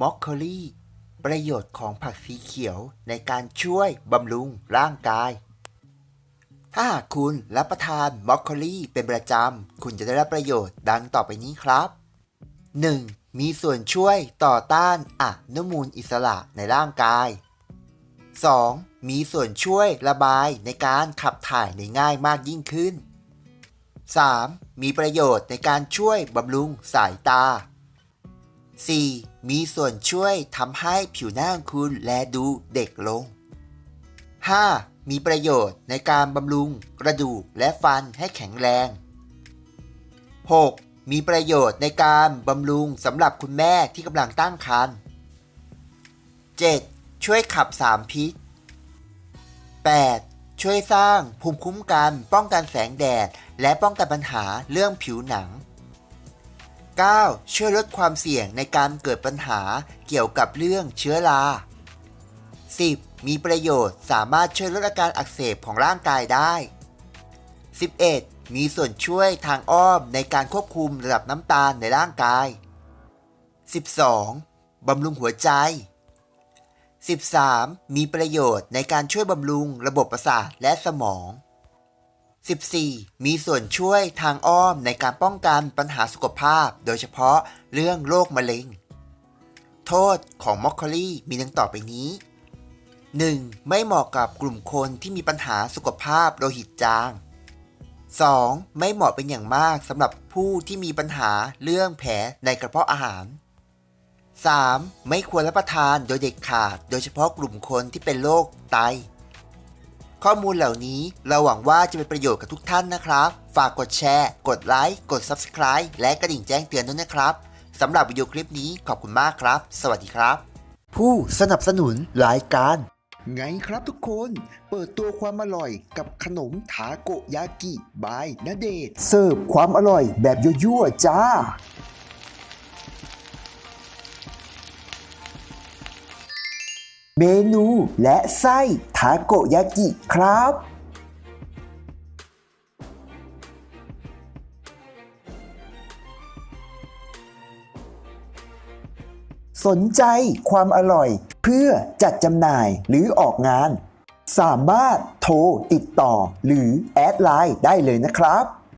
มอคคอรี่ประโยชน์ของผักสีเขียวในการช่วยบำรุงร่างกาย ถ้าหากคุณรับประทานมอคคอรี่เป็นประจำ คุณจะได้รับประโยชน์ดังต่อไปนี้ครับ 1. มีส่วนช่วยต่อต้านอนุมูลอิสระในร่างกาย 2. มีส่วนช่วยระบายในการขับถ่ายได้ง่ายมากยิ่งขึ้น 3. มีประโยชน์ในการช่วยบำรุงสายตา 4. มีส่วนช่วยทำให้ผิวหน้าคุณแลดูเด็กลง 5. มีประโยชน์ในการบำรุงกระดูกและฟันให้แข็งแรง 6. มีประโยชน์ในการบำรุงสำหรับคุณแม่ที่กำลังตั้งครรภ์ 7. ช่วยขับสารพิษ 8. ช่วยสร้างภูมิคุ้มกันป้องกันแสงแดด และป้องกันปัญหาเรื่องผิวหนัง 9. ช่วยลดความเสี่ยงในการเกิดปัญหาเกี่ยวกับเรื่องเชื้อรา 10. มีประโยชน์สามารถช่วยลดอาการอักเสบของร่างกายได้ 11. มีส่วนช่วยทางอ้อมในการควบคุมระดับน้ำตาลในร่างกาย 12. บำรุงหัวใจ 13. มีประโยชน์ในการช่วยบำรุงระบบประสาทและสมอง 14. มีส่วนช่วยทางอ้อมในการป้องกันปัญหาสุขภาพ โดยเฉพาะเรื่องโรคมะเร็ง โทษของมอคคอรี่มีดังต่อไปนี้ 1. ไม่เหมาะกับกลุ่มคนที่มีปัญหาสุขภาพโลหิตจาง 2. ไม่เหมาะเป็นอย่างมากสำหรับผู้ที่มีปัญหาเรื่องแผลในกระเพาะอาหาร 3. ไม่ควรรับประทานโดยเด็ดขาด โดยเฉพาะกลุ่มคนที่เป็นโรคไต ข้อมูลเหล่านี้ เราหวังว่าจะเป็นประโยชน์กับทุกท่านนะครับ ฝากกดแชร์ กดไลค์ กด Subscribe และกระดิ่งแจ้งเตือนด้วยนะครับสำหรับวิดีโอคลิปนี้ขอบคุณมากครับ สวัสดีครับ ผู้สนับสนุนรายการ ไงครับทุกคน เปิดตัวความอร่อยกับขนมทาโกยากิบายนาเดชน์เสิร์ฟความอร่อยแบบยั่วๆจ้า เมนูและไส้ทาโกยากิครับสนใจความอร่อยเพื่อจัดจำหน่ายหรือออกงาน สามารถโทรติดต่อหรือแอดไลน์ได้เลยนะครับ